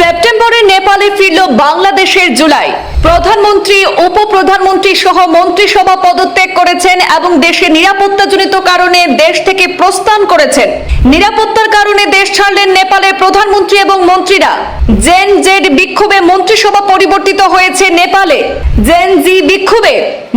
সেপ্টেম্বরে নেপালে ফিরল বাংলাদেশের জুলাই। প্রধানমন্ত্রী, উপপ্রধানমন্ত্রী সহ মন্ত্রিসভা পদত্যাগ করেছেন এবং দেশের নিরাপত্তাজনিত কারণে দেশ থেকে প্রস্থান করেছেন। নিরাপত্তার কারণে দেশ ছাড়লেন নেপালের প্রধানমন্ত্রী এবং মন্ত্রীরা। জেন জেড বিক্ষোভে মন্ত্রিসভা পরিবর্তিত হয়েছে নেপালে। জেন জি বিক্ষোভে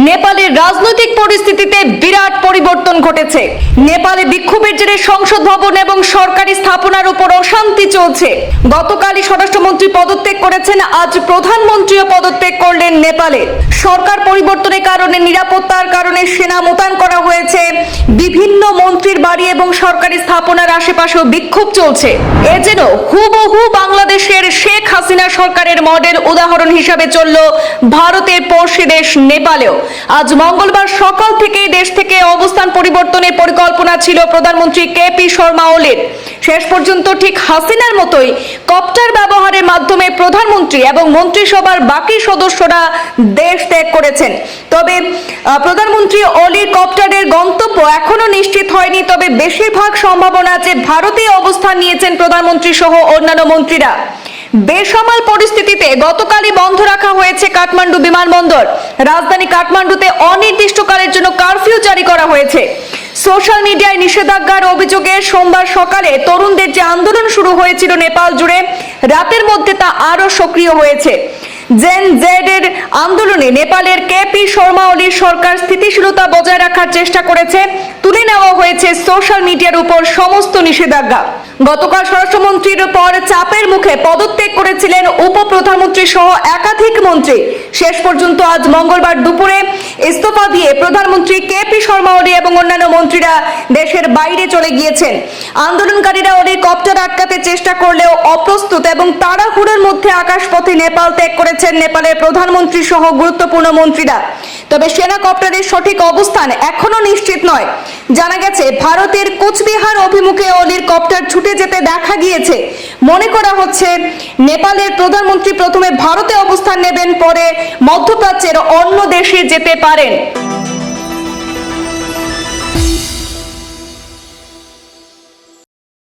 নেপালের রাজনৈতিক পরিস্থিতিতে বিরাট পরিবর্তন ঘটেছে। নেপালে বিক্ষোভের জেরে সংসদ ভবন এবং সরকারি স্থাপনার উপর অশান্তি চলছে। গতকালই স্বরাষ্ট্রমন্ত্রী পদত্যাগ করেছেন, আজ প্রধানমন্ত্রীও পদত্যাগ করলেন নেপালে। সরকার পরিবর্তনের কারণে, নিরাপত্তার কারণে সেনা মোতায়েন করা হয়েছে। বিভিন্ন মন্ত্রীর বাড়ি এবং সরকারি স্থাপনার আশেপাশেও বিক্ষোভ চলছে। এ যেন হুবহু বাংলাদেশের শেখ হাসিনা সরকারের মডেল উদাহরণ হিসাবে চলল ভারতের পড়শি দেশ নেপালেও। আজ মঙ্গলবার সকাল থেকেই দেশ থেকে অবস্থান পরিবর্তনের পরিকল্পনা ছিল প্রধানমন্ত্রী কে পি শর্মা ওলির। শেষ পর্যন্ত ঠিক হাসিনার মতোই কপ্টার ব্যবহারের মাধ্যমে প্রধানমন্ত্রী এবং মন্ত্রিসভার বাকি সদস্যরা দেশ ত্যাগ করেছেন। তবে প্রধানমন্ত্রী অলির কপ্টারের গন্তব্য এখনও নিশ্চিত হয়নি। তবে বেশিরভাগ সম্ভাবনা যে ভারতে অবস্থান নিয়েছেন প্রধানমন্ত্রী সহ অন্যান্য মন্ত্রীরা। বেসামাল পরিস্থিতিতে গতকালই বন্ধ রাখা হয়েছে কাঠমান্ডু বিমানবন্দর। রাজধানী কাঠমান্ডুতে অনির্দিষ্টকালের জন্য কারফিউ জারি করা হয়েছে। সোশ্যাল মিডিয়ায় নিষেধাজ্ঞার অভিযোগে সোমবার সকালে তরুণদের যে আন্দোলন শুরু হয়েছিল নেপাল জুড়ে, রাতের মধ্যে তা আরও সক্রিয় হয়েছে। জেন জেড এর আন্দোলনে নেপালের কেপি শর্মা ওলির সরকার স্থিতিশীলতা বজায় রাখার চেষ্টা করেছে। তুলে নেওয়া হয়েছে সোশ্যাল মিডিয়ার উপর সমস্ত নিষেধাজ্ঞা। গতকাল স্বরাষ্ট্রমন্ত্রীর পর চাপের মুখে পদত্যাগ করেছিলেন উপপ্রধানমন্ত্রী সহ একাধিক মন্ত্রী। শেষ পর্যন্ত আজ মঙ্গলবার দুপুরে ইস্তফা দিয়ে প্রধানমন্ত্রী কে পি শর্মা ওলি এবং অন্যান্য মন্ত্রীরা দেশের বাইরে চলে গিয়েছেন। আন্দোলনকারীরা ওলি কপ্টার আটকাতে চেষ্টা করলেও অপ্রস্তুত এবং তাড়াহুড়োর মধ্যে আকাশপথে নেপাল ত্যাগ করেছেন নেপালের প্রধানমন্ত্রী সহ গুরুত্বপূর্ণ মন্ত্রীরা। তবে সেনা কপ্টারের সঠিক অবস্থান এখনও নিশ্চিত নয়। জানা গেছে, ভারতের কোচবিহার অভিমুখে অলির কপ্টার ছুটে যেতে দেখা গিয়েছে। মনে করা হচ্ছে, নেপালের প্রধানমন্ত্রী প্রথমে ভারতে অবস্থান নেবেন, পরে মধ্যপ্রাচ্যের অন্য দেশে যেতে পারেন।